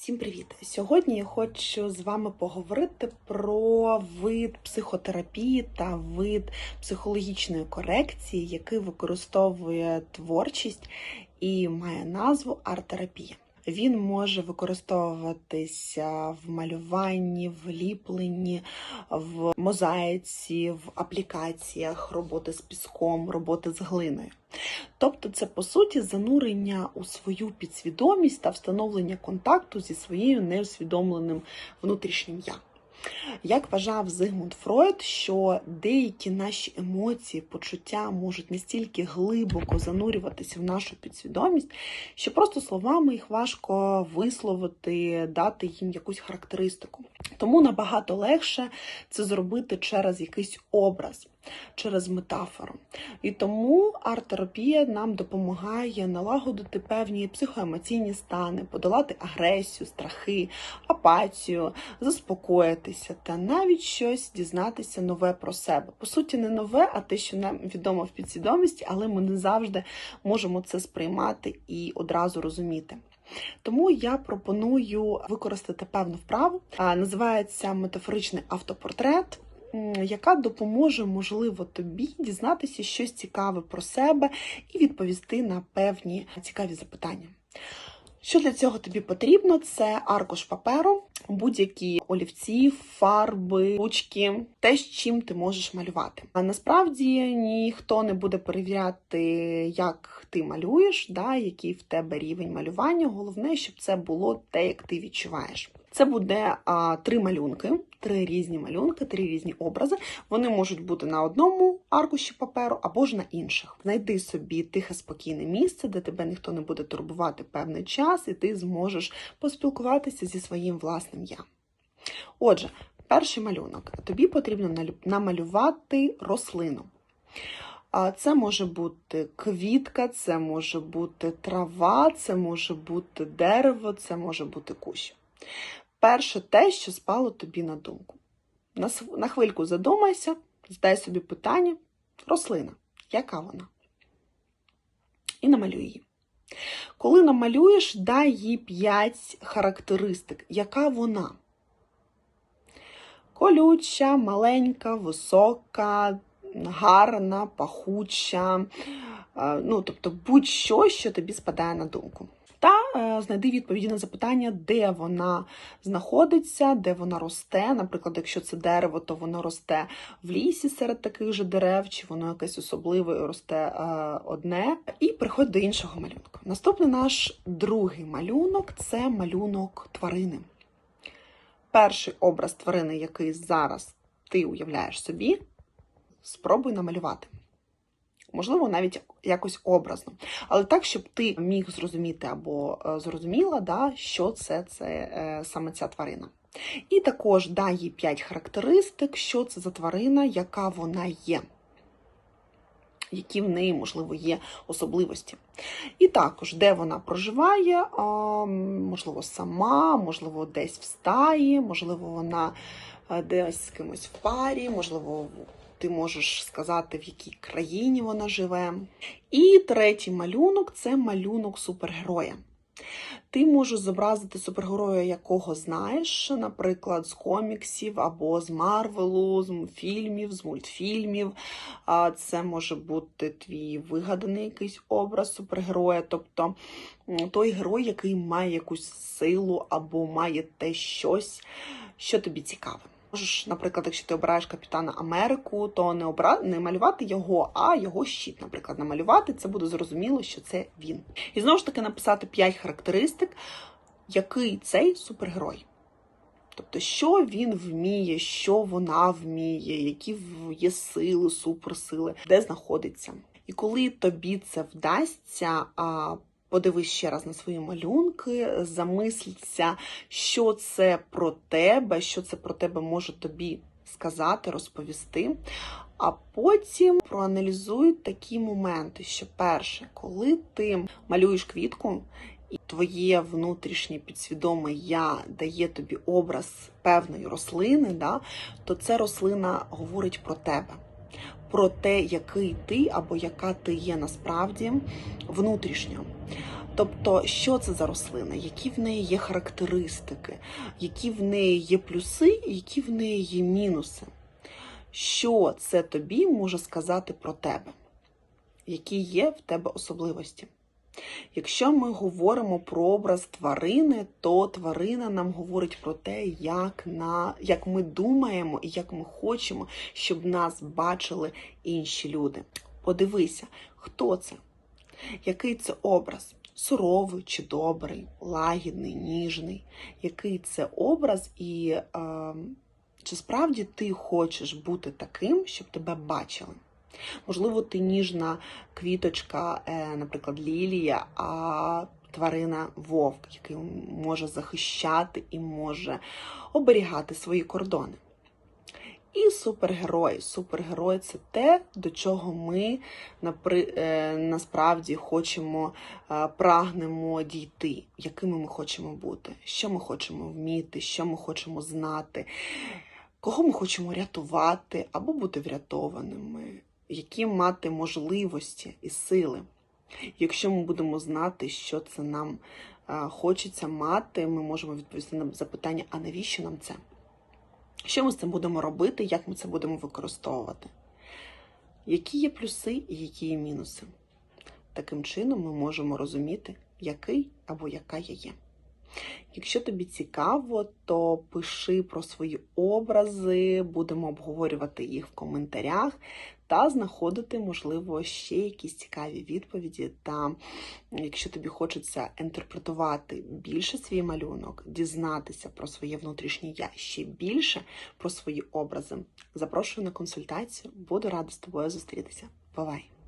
Всім привіт! Сьогодні я хочу з вами поговорити про вид психотерапії та вид психологічної корекції, який використовує творчість і має назву арт-терапія. Він може використовуватися в малюванні, в ліпленні, в мозаїці, в аплікаціях роботи з піском, роботи з глиною. Тобто, це по суті занурення у свою підсвідомість та встановлення контакту зі своєю неусвідомленим внутрішнім я. Як вважав Зигмунд Фройд, що деякі наші емоції, почуття можуть настільки глибоко занурюватися в нашу підсвідомість, що просто словами їх важко висловити, дати їм якусь характеристику. Тому набагато легше це зробити через якийсь образ, через метафору. І тому арт-терапія нам допомагає налагодити певні психоемоційні стани, подолати агресію, страхи, апатію, заспокоїтися та навіть щось дізнатися нове про себе. По суті, не нове, а те, що нам відомо в підсвідомості, але ми не завжди можемо це сприймати і одразу розуміти. Тому я пропоную використати певну вправу. Називається метафоричний автопортрет, яка допоможе, можливо, тобі дізнатися щось цікаве про себе і відповісти на певні цікаві запитання. Що для цього тобі потрібно? Це аркуш паперу, будь-які олівці, фарби, ручки, те, з чим ти можеш малювати. А насправді ніхто не буде перевіряти, як ти малюєш, да, який в тебе рівень малювання. Головне, щоб це було те, як ти відчуваєш. Це буде а, три малюнки, три різні малюнки, три різні образи. Вони можуть бути на одному аркуші паперу або ж на інших. Знайди собі тихе спокійне місце, де тебе ніхто не буде турбувати певний час, і ти зможеш поспілкуватися зі своїм власним я. Отже, перший малюнок. Тобі потрібно намалювати рослину. Це може бути квітка, це може бути трава, це може бути дерево, це може бути кущ. Перше те, що спало тобі на думку. На, на хвильку задумайся, задай собі питання: рослина, яка вона? І намалюй її. Коли намалюєш, дай їй 5 характеристик, яка вона. Колюча, маленька, висока, гарна, пахуча, е, ну, тобто будь-що, що тобі спадає на думку. Е, знайди відповіді на запитання, де вона знаходиться, де вона росте. Наприклад, якщо це дерево, то воно росте в лісі серед таких же дерев, чи воно якесь особливе росте е, одне. І приходь до іншого малюнку. Наступний наш другий малюнок це малюнок тварини. Перший образ тварини, який зараз ти уявляєш собі, спробуй намалювати. Можливо, навіть якось образно. Але так, щоб ти міг зрозуміти або е, зрозуміла, да, що це, це е, саме ця тварина. І також дай їй 5 характеристик, що це за тварина, яка вона є, які в неї, можливо, є особливості. І також, де вона проживає, можливо, сама, можливо, десь в стаї, можливо, вона е, десь з кимось в парі, можливо, ти можеш сказати, в якій країні вона живе. І третій малюнок це малюнок супергероя. Ти можеш зобразити супергероя, якого знаєш, наприклад, з коміксів або з Марвелу, з фільмів, з мультфільмів. Це може бути твій вигаданий якийсь образ супергероя, тобто той герой, який має якусь силу або має те щось, що тобі цікаве. Можеш, наприклад, якщо ти обираєш Капітана Америку, то не обра... не малювати його, а його щит, наприклад, намалювати. Це буде зрозуміло, що це він. І знову ж таки написати 5 характеристик, який цей супергерой. Тобто, що він вміє, що вона вміє, які є сили, суперсили, де знаходиться. І коли тобі це вдасться, подивись ще раз на свої малюнки, замислься, що це про тебе, що це про тебе може тобі сказати, розповісти. А потім проаналізуй такі моменти, що перше, коли ти малюєш квітку, і твоє внутрішнє підсвідоме я дає тобі образ певної рослини, да, то ця рослина говорить про тебе. Про те, який ти або яка ти є насправді внутрішньо. Тобто, що це за рослина, які в неї є характеристики, які в неї є плюси, які в неї є мінуси. Що це тобі може сказати про тебе? Які є в тебе особливості? Якщо ми говоримо про образ тварини, то тварина нам говорить про те, як, на, як ми думаємо і як ми хочемо, щоб нас бачили інші люди. Подивися, хто це? Який це образ? Суровий чи добрий, лагідний, ніжний? Який це образ, і е, чи справді ти хочеш бути таким, щоб тебе бачили? Можливо, ти ніжна квіточка, е, наприклад, лілія, а тварина вовк, який може захищати і може оберігати свої кордони. І супергерой. Супергерой це те, до чого ми е, насправді хочемо, е, прагнемо дійти, якими ми хочемо бути, що ми хочемо вміти, що ми хочемо знати, кого ми хочемо рятувати або бути врятованими, які мати можливості і сили. Якщо ми будемо знати, що це нам е, хочеться мати, ми можемо відповісти на запитання, а навіщо нам це? Що ми з цим будемо робити, як ми це будемо використовувати? Які є плюси і які є мінуси? Таким чином ми можемо розуміти, який або яка я є. Якщо тобі цікаво, то пиши про свої образи, будемо обговорювати їх в коментарях та знаходити, можливо, ще якісь цікаві відповіді. Та якщо тобі хочеться інтерпретувати більше свій малюнок, дізнатися про своє внутрішнє я ще більше про свої образи, запрошую на консультацію. Буду рада з тобою зустрітися. Бувай!